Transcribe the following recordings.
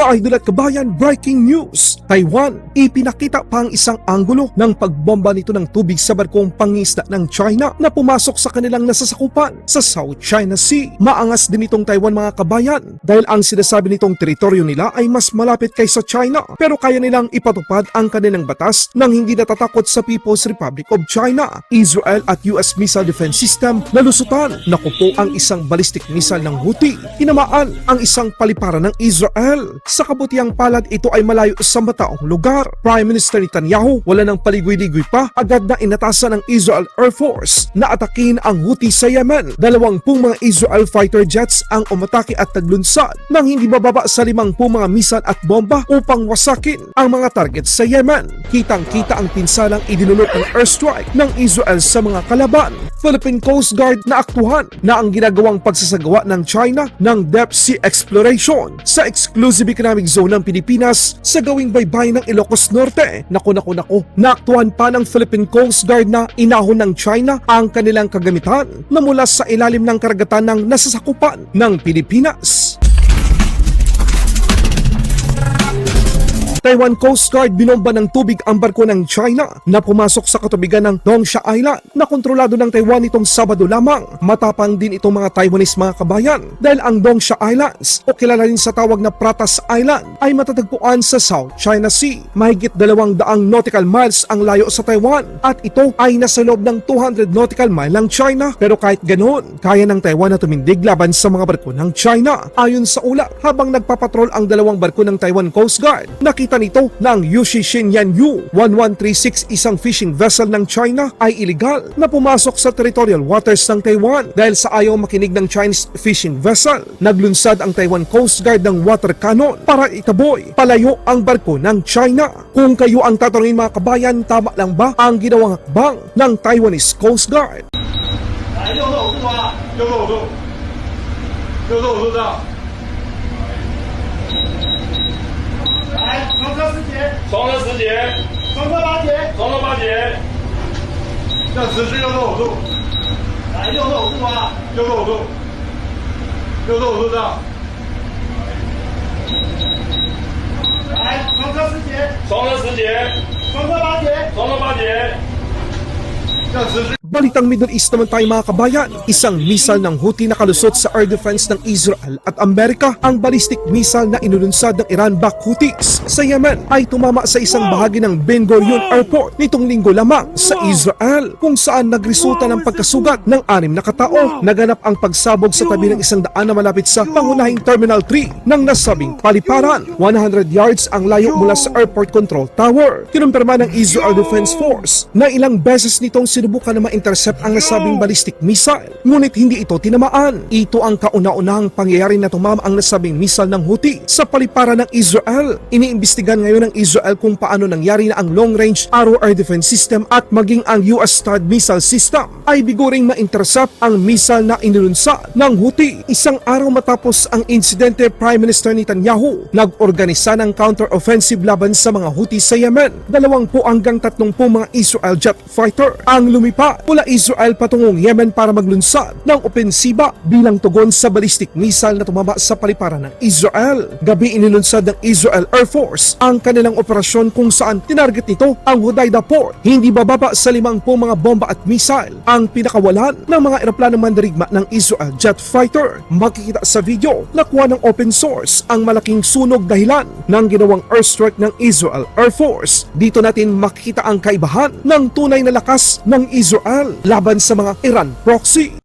Mga idol at kabayan, breaking news! Taiwan, ipinakita pa ang isang anggulo ng pagbomba nito ng tubig sa barkong pangisda ng China na pumasok sa kanilang nasasakupan sa South China Sea. Maangas din itong Taiwan mga kabayan dahil ang sinasabi nitong teritoryo nila ay mas malapit kaysa China pero kaya nilang ipatupad ang kanilang batas nang hindi natatakot sa People's Republic of China. Israel at US Missile Defense System nalusutan. Naku po ang isang ballistic missile ng Houthi. Tinamaan ang isang paliparan ng Israel. Sa kabutiang palad ito ay malayo sa mataong lugar. Prime Minister Netanyahu wala nang paligoy-ligoy pa agad na inatasan ng Israel Air Force na atakin ang Houthi sa Yemen. Dalawampung mga Israel fighter jets ang umatake at taglunsad nang hindi bababa sa limangpung mga misal at bomba upang wasakin ang mga target sa Yemen. Kitang-kita ang pinsalang idinulot ng airstrike ng Israel sa mga kalaban. Philippine Coast Guard na aktuhan na ang ginagawang pagsasagawa ng China ng depth sea exploration sa exclusive economic zone ng Pilipinas sa gawing baybay ng Ilocos Norte. Naku naku naku, naaktuhan pa ng Philippine Coast Guard na inahon ng China ang kanilang kagamitan na mula sa ilalim ng karagatan ng nasasakupan ng Pilipinas. Taiwan Coast Guard binomba ng tubig ang barko ng China na pumasok sa katubigan ng Dongsha Island na kontrolado ng Taiwan itong Sabado lamang. Matapang din itong mga Taiwanese mga kabayan dahil ang Dongsha Islands o kilala rin sa tawag na Pratas Island ay matatagpuan sa South China Sea. Mahigit dalawang daang nautical miles ang layo sa Taiwan at ito ay nasa loob ng 200 nautical mile ng China pero kahit ganoon, kaya ng Taiwan na tumindig laban sa mga barko ng China. Ayon sa ulat, habang nagpapatrol ang dalawang barko ng Taiwan Coast Guard, nakita nito na ang Yushi Shinyan Yu 1136 isang fishing vessel ng China ay illegal na pumasok sa territorial waters ng Taiwan dahil sa ayaw makinig ng Chinese fishing vessel. Naglunsad ang Taiwan Coast Guard ng water cannon para itaboy palayo ang barko ng China. Kung kayo ang tatanungin mga kabayan, tama lang ba ang ginawang hakbang ng Taiwanese Coast Guard? 来六十五度啊，六十五度，六十五度到。 来，双车十节，双车十节，双车八节，双车八节，要持续六十五度。来，六十五度啊，六十五度，六十五度到。来，双车十节，双车十节，双车八节，双车八节。要持续。Balitang Middle East naman tayo mga kabayan. Isang missile ng Houthi na kalusot sa air defense ng Israel at Amerika. Ang ballistic missile na inulunsad ng Iran-backed Houthis sa Yemen ay tumama sa isang bahagi ng Ben Gurion Airport nitong linggo lamang sa Israel kung saan nagresulta ng pagkasugat ng anim na katao. Naganap ang pagsabog sa tabi ng isang daan na malapit sa pangunahing Terminal 3 ng nasabing paliparan. 100 yards ang layo mula sa airport control tower. Kinumpirma ng Israel Defense Force na ilang beses nitong sinubukan na ma-intercept ang nasabing ballistic missile. Ngunit hindi ito tinamaan. Ito ang kauna-unahang pangyayari na tumama ang nasabing missile ng Houthi sa paliparan ng Israel. Iniimbestigan ngayon ng Israel kung paano nangyari na ang long-range Arrow Air Defense System at maging ang US THAAD missile system ay biguring ma-intercept ang missile na inilunsa ng Houthi. Isang araw matapos ang insidente, Prime Minister Netanyahu nag-organisa ng counter-offensive laban sa mga Houthi sa Yemen. Dalawang po hanggang tatlong po mga Israel jet fighter ang lumipa mula Israel patungong Yemen para maglunsad ng opensiba bilang tugon sa ballistic missile na tumama sa paliparan ng Israel. Gabi inilunsad ng Israel Air Force ang kanilang operasyon kung saan tinarget nito ang Hodeidah Port. Hindi bababa sa limang po mga bomba at missile ang pinakawalan ng mga eroplano mandirigma ng Israel jet fighter. Makikita sa video nakuha ng open source ang malaking sunog dahilan ng ginawang airstrike ng Israel Air Force. Dito natin makikita ang kaibahan ng tunay na lakas ng Israel laban sa mga Iran proxy.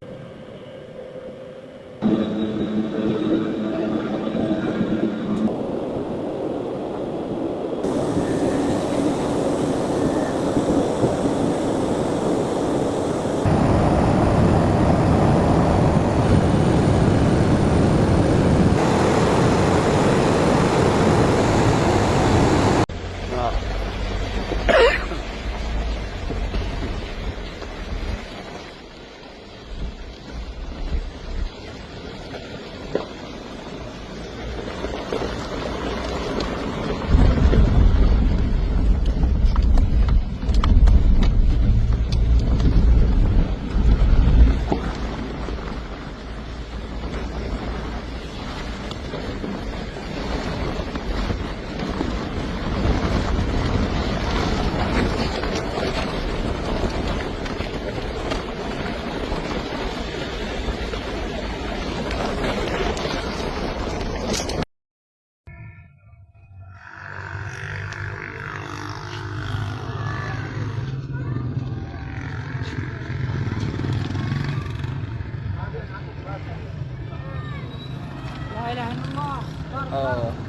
Oh,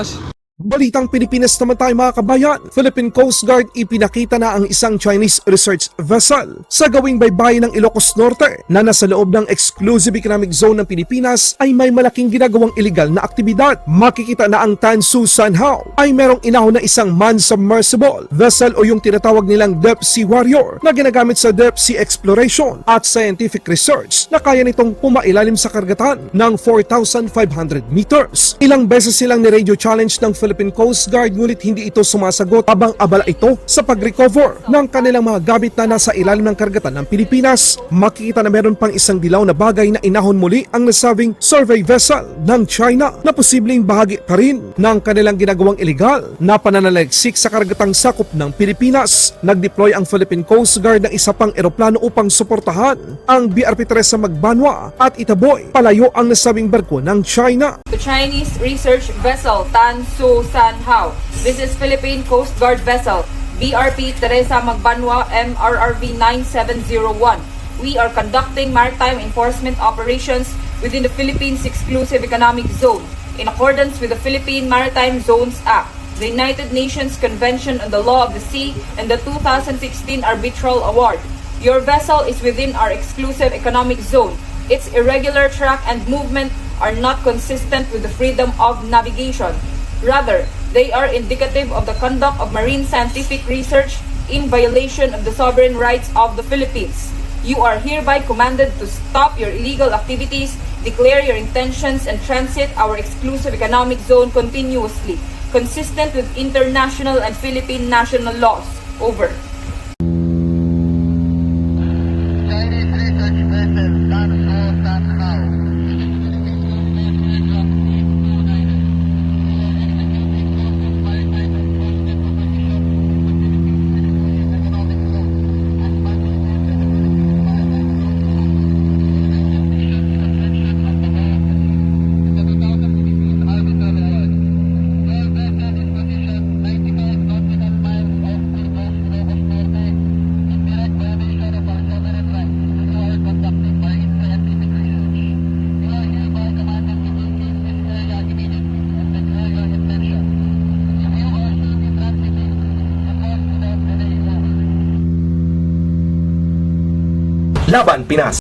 mas? Balitang Pilipinas naman tayo mga kabayan. Philippine Coast Guard ipinakita na ang isang Chinese research vessel sa gawing baybayin ng Ilocos Norte na nasa loob ng exclusive economic zone ng Pilipinas ay may malaking ginagawang illegal na aktibidad. Makikita na ang Tansu Sanhao ay merong inahon na isang man-submersible vessel o yung tinatawag nilang Deep Sea Warrior na ginagamit sa deep sea exploration at scientific research na kaya nitong pumailalim sa karagatan ng 4,500 meters. Ilang beses silang ni-radio challenge ng Philippine Coast Guard ngunit hindi ito sumasagot habang abala ito sa pag-recover ng kanilang mga gamit na nasa ilalim ng karagatan ng Pilipinas. Makikita na meron pang isang dilaw na bagay na inahon muli ang nasabing survey vessel ng China na posibleng bahagi pa rin ng kanilang ginagawang illegal na pananaliksik sa karagatang sakop ng Pilipinas. Nag-deploy ang Philippine Coast Guard ng isa pang eroplano upang suportahan ang BRP Teresa Magbanwa at Itaboy palayo ang nasabing barko ng China. The Chinese research vessel Tan Su San Hao. This is Philippine Coast Guard vessel BRP Teresa Magbanwa MRRV 9701. We are conducting maritime enforcement operations within the Philippines Exclusive Economic Zone in accordance with the Philippine Maritime Zones Act, the United Nations Convention on the Law of the Sea, and the 2016 Arbitral Award. Your vessel is within our exclusive economic zone. Its irregular track and movement are not consistent with the freedom of navigation. Rather, they are indicative of the conduct of marine scientific research in violation of the sovereign rights of the Philippines. You are hereby commanded to stop your illegal activities, declare your intentions, and transit our exclusive economic zone continuously, consistent with international and Philippine national laws. Over. Chinese research vessel Ho. Laban Pinas